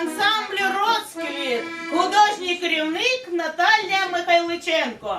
ансамблю Розквіт, художній керівник Наталія Михайличенко.